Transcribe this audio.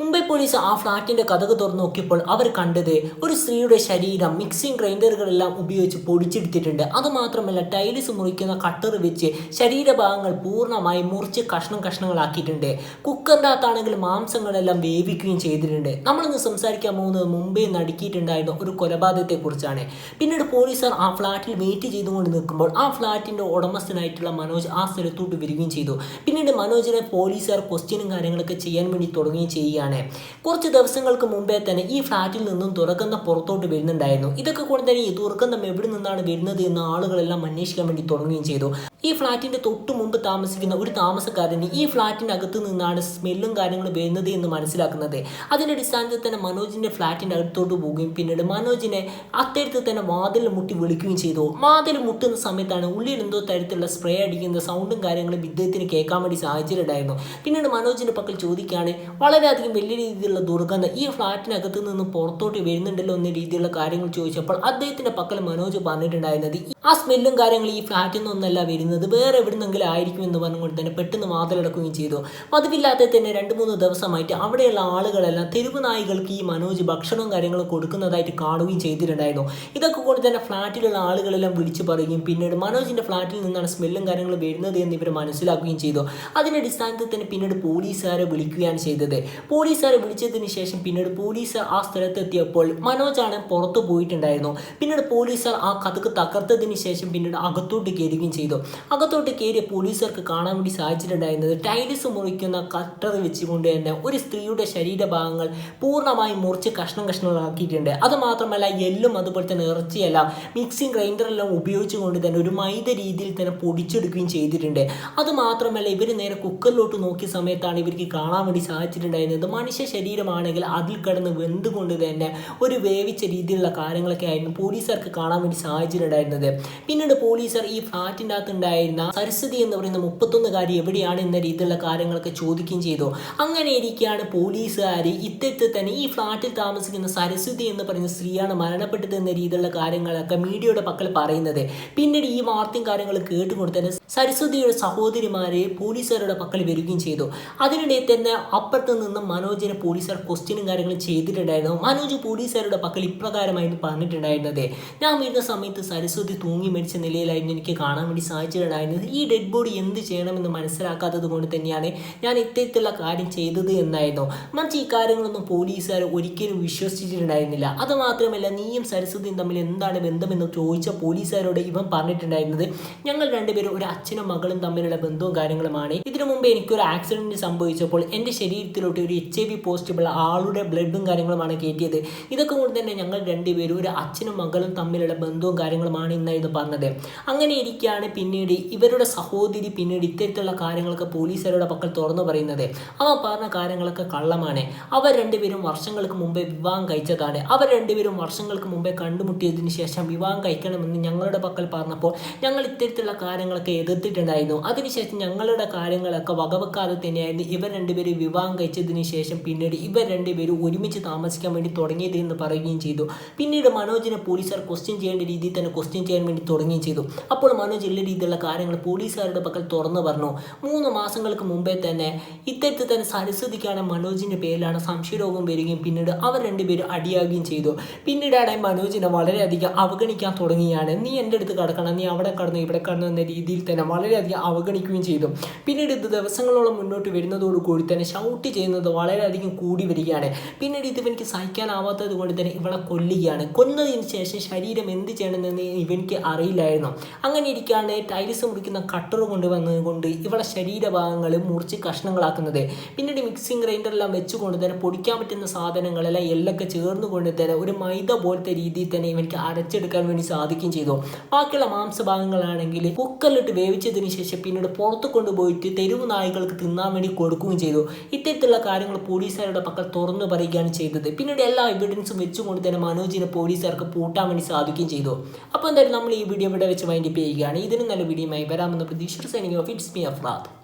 Mumbai police ആ ഫ്ളാറ്റിന്റെ കഥക് തുറന്നു നോക്കിയപ്പോൾ അവർ കണ്ടത് ഒരു സ്ത്രീയുടെ ശരീരം മിക്സിംഗ് ഗ്രൈൻഡറുകളെല്ലാം ഉപയോഗിച്ച് പൊടിച്ചെടുത്തിട്ടുണ്ട്. അതുമാത്രമല്ല ടൈൽസ് മുറിക്കുന്ന കട്ടർ വെച്ച് ശരീരഭാഗങ്ങൾ പൂർണമായി മുറിച്ച് കഷ്ണം കഷ്ണങ്ങളാക്കിയിട്ടുണ്ട്. കുക്കറിന്റെ അകത്താണെങ്കിൽ മാംസങ്ങളെല്ലാം വേവിക്കുകയും ചെയ്തിട്ടുണ്ട്. നമ്മളിന്ന് സംസാരിക്കാൻ പോകുന്നത് മുംബൈ നടുക്കിയിട്ടുണ്ടായിരുന്ന ഒരു കൊലപാതകത്തെ കുറിച്ചാണ് പിന്നീട് പോലീസുകാർ ആ ഫ്ളാറ്റിൽ വെയിറ്റ് ചെയ്തുകൊണ്ട് നിൽക്കുമ്പോൾ ആ ഫ്ളാറ്റിന്റെ ഉടമസ്ഥനായിട്ടുള്ള മനോജ് ആ സ്ഥലത്തോട്ട് വരികയും ചെയ്തു. പിന്നീട് മനോജിനെ പോലീസുകാർ ക്വസ്റ്റ്യനും കാര്യങ്ങളൊക്കെ ചെയ്യാൻ വേണ്ടി തുടങ്ങുകയും ചെയ്യുകയാണ്. കുറച്ച് ദിവസങ്ങൾക്ക് മുമ്പേ തന്നെ ഈ ഫ്ലാറ്റിൽ നിന്നും തുറക്കുന്ന പുറത്തോട്ട് വരുന്നുണ്ടായിരുന്നു. ഇതൊക്കെ കൊണ്ട് തന്നെ ഈ തുറക്കുന്ന എവിടെ നിന്നാണ് വരുന്നത് എന്ന് ആളുകളെല്ലാം അന്വേഷിക്കാൻ വേണ്ടി തുടങ്ങുകയും ചെയ്തു. ഈ ഫ്ലാറ്റിന്റെ തൊട്ട് മുമ്പ് താമസിക്കുന്ന ഒരു താമസക്കാരന് ഈ ഫ്ലാറ്റിന്റെ അകത്ത് നിന്നാണ് സ്മെല്ലും കാര്യങ്ങളും വരുന്നത് എന്ന് മനസ്സിലാക്കുന്നത്. അതിന്റെ അടിസ്ഥാനത്തിൽ തന്നെ മനോജിന്റെ ഫ്ലാറ്റിന്റെ അടുത്തോട്ട് പോവുകയും പിന്നീട് മനോജിനെ അത്തരത്തിൽ തന്നെ വാതിൽ മുട്ടി വിളിക്കുകയും ചെയ്തു. വാതിൽ മുട്ടുന്ന സമയത്താണ് ഉള്ളിൽ എന്തോ തരത്തിലുള്ള സ്പ്രേ അടിക്കുന്ന സൗണ്ടും കാര്യങ്ങളും ഇദ്ദേഹത്തിന് കേൾക്കാൻ വേണ്ടി സാഹചര്യം ഉണ്ടായിരുന്നു. പിന്നീട് മനോജിന്റെ പക്കൽ ചോദിക്കുകയാണ് വളരെയധികം വലിയ രീതിയിലുള്ള ദുർഗന്ധം ഈ ഫ്ലാറ്റിനകത്ത് നിന്ന് പുറത്തോട്ട് വരുന്നുണ്ടല്ലോ എന്ന രീതിയിലുള്ള കാര്യങ്ങൾ ചോദിച്ചപ്പോൾ അദ്ദേഹത്തിന്റെ പക്കൽ മനോജ് പറഞ്ഞിട്ടുണ്ടായിരുന്നത് ആ സ്മെല്ലും കാര്യങ്ങളും ഈ ഫ്ലാറ്റിൽ നിന്നൊന്നല്ല വരുന്നത്. വേറെ എവിടുന്നെങ്കിലും ആയിരിക്കും എന്ന് പറഞ്ഞുകൊണ്ട് തന്നെ പെട്ടെന്ന് വാതിലടക്കുകയും ചെയ്തു. പതിവില്ലാതെ തന്നെ രണ്ട് മൂന്ന് ദിവസമായിട്ട് അവിടെയുള്ള ആളുകളെല്ലാം തെരുവ് നായികൾക്ക് ഈ മനോജ് ഭക്ഷണവും കാര്യങ്ങളും കൊടുക്കുന്നതായിട്ട് കാണുകയും ചെയ്തിട്ടുണ്ടായിരുന്നു. ഇതൊക്കെ കൊണ്ട് തന്നെ ഫ്ലാറ്റിലുള്ള ആളുകളെല്ലാം വിളിച്ചു പറയുകയും പിന്നീട് മനോജിന്റെ ഫ്ലാറ്റിൽ നിന്നാണ് സ്മെല്ലും കാര്യങ്ങളും വരുന്നത് എന്ന് ഇവർ മനസ്സിലാക്കുകയും ചെയ്തു. അതിന്റെ അടിസ്ഥാനത്തിൽ തന്നെ പിന്നീട് പോലീസുകാരെ വിളിക്കുകയാണ് ചെയ്തത്. പോലീസുകാരെ വിളിച്ചതിന് ശേഷം പിന്നീട് പോലീസ് ആ സ്ഥലത്തെത്തിയപ്പോൾ മനോജാണ് പുറത്തു പോയിട്ടുണ്ടായിരുന്നു. പിന്നീട് പോലീസുകാർ ആ കഥക്ക് തകർത്തതിന് ശേഷം പിന്നീട് അകത്തോട്ട് കയറുകയും ചെയ്തു. അകത്തോട്ട് കയറിയ പോലീസുകാർക്ക് കാണാൻ വേണ്ടി സാധിച്ചിട്ടുണ്ടായിരുന്നത് ടൈൽസ് മുറിക്കുന്ന കട്ടർ വെച്ചുകൊണ്ട് തന്നെ ഒരു സ്ത്രീയുടെ ശരീരഭാഗങ്ങൾ പൂർണമായും മുറിച്ച് കഷ്ണം കഷ്ണങ്ങളാക്കിയിട്ടുണ്ട്. അത് മാത്രമല്ല എല്ലും അതുപോലെ തന്നെ ഇറച്ചിയെല്ലാം മിക്സിംഗ് ഗ്രൈൻഡറെല്ലാം ഉപയോഗിച്ചുകൊണ്ട് തന്നെ ഒരു മൈദ രീതിയിൽ തന്നെ പൊടിച്ചെടുക്കുകയും ചെയ്തിട്ടുണ്ട്. അത് മാത്രമല്ല ഇവർ നേരെ കുക്കറിലോട്ട് നോക്കിയ സമയത്താണ് ഇവർക്ക് കാണാൻ വേണ്ടി സാധിച്ചിട്ടുണ്ടായിരുന്നത്. മനുഷ്യ ശരീരമാണെങ്കിൽ അതിൽ കിടന്ന് വെന്തുകൊണ്ട് തന്നെ ഒരു വേവിച്ച രീതിയിലുള്ള കാര്യങ്ങളൊക്കെ ആയിരുന്നു പോലീസുകാർക്ക് കാണാൻ വേണ്ടി സാഹചര്യം ഉണ്ടായിരുന്നത്. പിന്നീട് പോലീസുകാർ ഈ ഫ്ലാറ്റിന്റെ അകത്ത് ഉണ്ടായിരുന്ന സരസ്വതി എന്ന് പറയുന്ന മുപ്പത്തൊന്നുകാരി എവിടെയാണ് എന്ന രീതിയിലുള്ള കാര്യങ്ങളൊക്കെ ചോദിക്കുകയും ചെയ്തു. അങ്ങനെ ഇരിക്കുകയാണ് പോലീസുകാർ ഇത്തരത്തിൽ തന്നെ ഈ ഫ്ലാറ്റിൽ താമസിക്കുന്ന സരസ്വതി എന്ന് പറയുന്ന സ്ത്രീയാണ് മരണപ്പെട്ടത് എന്ന രീതിയിലുള്ള കാര്യങ്ങളൊക്കെ മീഡിയയുടെ പക്കൽ പറയുന്നത്. പിന്നീട് ഈ വാർത്തയും കാര്യങ്ങൾ കേട്ടുകൊണ്ട് തന്നെ സരസ്വതിയുടെ സഹോദരിമാരെ പോലീസുകാരുടെ പക്കൽ വരികയും ചെയ്തു. അതിനിടെ തന്നെ അപ്പുറത്ത് നിന്ന് മനോജിനെ പോലീസുകാർ ക്വസ്റ്റ്യനും കാര്യങ്ങളും ചെയ്തിട്ടുണ്ടായിരുന്നു. മനോജ് പോലീസുകാരുടെ പക്കൽ ഇപ്രകാരമായിരുന്നു പറഞ്ഞിട്ടുണ്ടായിരുന്നത്. ഞാൻ വരുന്ന സമയത്ത് സരസ്വതി തൂങ്ങി മരിച്ച നിലയിലായിരുന്നു എനിക്ക് കാണാൻ വേണ്ടി സാധിച്ചിട്ടുണ്ടായിരുന്നത്. ഈ ഡെഡ് ബോഡി എന്ത് ചെയ്യണമെന്ന് മനസ്സിലാക്കാത്തത് കൊണ്ട് തന്നെയാണ് ഞാൻ ഇത്തരത്തിലുള്ള കാര്യം ചെയ്തത് എന്നായിരുന്നു. മറിച്ച് ഈ കാര്യങ്ങളൊന്നും പോലീസുകാർ ഒരിക്കലും വിശ്വസിച്ചിട്ടുണ്ടായിരുന്നില്ല. അത് മാത്രമല്ല നീയും സരസ്വതിയും തമ്മിൽ എന്താണ് ബന്ധമെന്ന് ചോദിച്ച പോലീസുകാരോട് ഇവൻ പറഞ്ഞിട്ടുണ്ടായിരുന്നത് ഞങ്ങൾ രണ്ടുപേരും ഒരു അച്ഛനും മകളും തമ്മിലുള്ള ബന്ധവും കാര്യങ്ങളുമാണ്. ഇതിനു മുമ്പ് എനിക്കൊരു ആക്സിഡന്റ് സംഭവിച്ചപ്പോൾ എന്റെ ശരീരത്തിലോട്ട് ഒരു എച്ച് ഐ വി പോസിറ്റീവുള്ള ആളുടെ ബ്ലഡും കാര്യങ്ങളുമാണ് കയറ്റിയത് ഇതൊക്കെ കൊണ്ട് തന്നെ ഞങ്ങൾ രണ്ടുപേരും ഒരു അച്ഛനും മകളും തമ്മിലുള്ള ബന്ധവും കാര്യങ്ങളുമാണ് ഇന്നായിരുന്നു പറഞ്ഞത്. അങ്ങനെ ഇരിക്കുകയാണ് പിന്നീട് ഇവരുടെ സഹോദരി പിന്നീട് ഇത്തരത്തിലുള്ള കാര്യങ്ങളൊക്കെ പോലീസുകാരുടെ പക്കൽ തുറന്നു പറയുന്നത്. അവൻ പറഞ്ഞ കാര്യങ്ങളൊക്കെ കള്ളമാണ്. അവർ രണ്ടുപേരും വർഷങ്ങൾക്ക് മുമ്പേ വിവാഹം കഴിച്ചതാണ്. അവർ രണ്ടുപേരും വർഷങ്ങൾക്ക് മുമ്പേ കണ്ടുമുട്ടിയതിന് ശേഷം വിവാഹം കഴിക്കണമെന്ന് ഞങ്ങളുടെ പക്കൽ പറഞ്ഞപ്പോൾ ഞങ്ങൾ ഇത്തരത്തിലുള്ള കാര്യങ്ങളൊക്കെ എതിർത്തിട്ടുണ്ടായിരുന്നു. അതിനുശേഷം ഞങ്ങളുടെ കാര്യങ്ങളൊക്കെ വകവെക്കാതെ തന്നെയായിരുന്നു ഇവർ രണ്ടുപേരും വിവാഹം കഴിച്ചതിന് ശേഷം പിന്നീട് ഇവർ രണ്ടുപേരും ഒരുമിച്ച് താമസിക്കാൻ വേണ്ടി തുടങ്ങിയത് എന്ന് പറയുകയും ചെയ്തു. പിന്നീട് മനോജിനെ പോലീസുകാർ ക്വസ്റ്റ്യൻ ചെയ്യേണ്ട രീതിയിൽ തന്നെ ക്വസ്റ്റ്യൻ ചെയ്യാൻ വേണ്ടി തുടങ്ങുകയും ചെയ്തു. അപ്പോൾ മനോജ് എല്ലാ രീതിയിലുള്ള കാര്യങ്ങൾ പോലീസുകാരുടെ പക്കൽ തുറന്നു പറഞ്ഞു. മൂന്ന് മാസങ്ങൾക്ക് മുമ്പേ തന്നെ ഇത്തരത്തിൽ തന്നെ സരസ്വതിക്കാണ് മനോജിന്റെ പേരിലാണ് സംശയരോഗം വരികയും പിന്നീട് അവർ രണ്ടുപേരും അടിയാകുകയും ചെയ്തു. പിന്നീടാണ് മനോജിനെ വളരെയധികം അവഗണിക്കാൻ തുടങ്ങിയാണ് നീ എന്റെ അടുത്ത് കടക്കണം. നീ അവിടെ കടന്നു ഇവിടെ കടന്നു എന്ന രീതിയിൽ തന്നെ വളരെയധികം അവഗണിക്കുകയും ചെയ്തു. പിന്നീട് ഇത് ദിവസങ്ങളോളം മുന്നോട്ട് വരുന്നതോടുകൂടി തന്നെ ഷൗട്ട് ചെയ്യുന്നത് വളരെയധികം കൂടി വരികയാണ്. പിന്നീട് ഇത് ഇവനിക്ക് സഹിക്കാനാവാത്തത് കൊണ്ട് തന്നെ ഇവളെ കൊല്ലുകയാണ്. കൊന്നതിന് ശേഷം ശരീരം എന്ത് ചെയ്യണമെന്ന് ഇവനിക്ക് അറിയില്ലായിരുന്നു. അങ്ങനെ ഇരിക്കുകയാണ് ടൈൽസ് മുറിക്കുന്ന കട്ടർ കൊണ്ടുവന്നത് കൊണ്ട് ഇവളെ ശരീരഭാഗങ്ങൾ മുറിച്ച് കഷ്ണങ്ങളാക്കുന്നത്. പിന്നീട് മിക്സിംഗ് ഗ്രൈൻഡറെല്ലാം വെച്ചുകൊണ്ട് തന്നെ പൊടിക്കാൻ പറ്റുന്ന സാധനങ്ങളെല്ലാം എല്ലൊക്കെ ചേർന്ന് കൊണ്ട് തന്നെ ഒരു മൈദ പോലത്തെ രീതിയിൽ തന്നെ ഇവനിക്ക് അരച്ചെടുക്കാൻ വേണ്ടി സാധിക്കുകയും ചെയ്തു. ബാക്കിയുള്ള മാംസഭാഗങ്ങളാണെങ്കിൽ കുക്കറിലിട്ട് വേവിച്ചതിന് ശേഷം പിന്നീട് പുറത്ത് കൊണ്ടുപോയിട്ട് തെരുവ് നായ്ക്കൾക്ക് തിന്നാൻ വേണ്ടി കൊടുക്കുകയും ചെയ്തു. ഇത്തരത്തിലുള്ള കാര്യങ്ങൾ പോലീസുകാരുടെ പക്കൽ തുറന്നു പറയുകയാണ് ചെയ്തത്. പിന്നീട് എല്ലാ എവിഡൻസും വെച്ചുകൊണ്ട് തന്നെ മനോജിനെ പോലീസുകാർക്ക് പൂട്ടാൻ വേണ്ടി സാധിക്കുകയും ചെയ്തു. അപ്പോൾ എന്തായാലും നമ്മൾ ഈ വീഡിയോ ഇവിടെ വെച്ച് വൈൻഡിപ്പ് ചെയ്യുകയാണ്. ഇതിനും നല്ല വീഡിയോയുമായി വരാമെന്ന പ്രതീക്ഷ signing off it's me Afrad.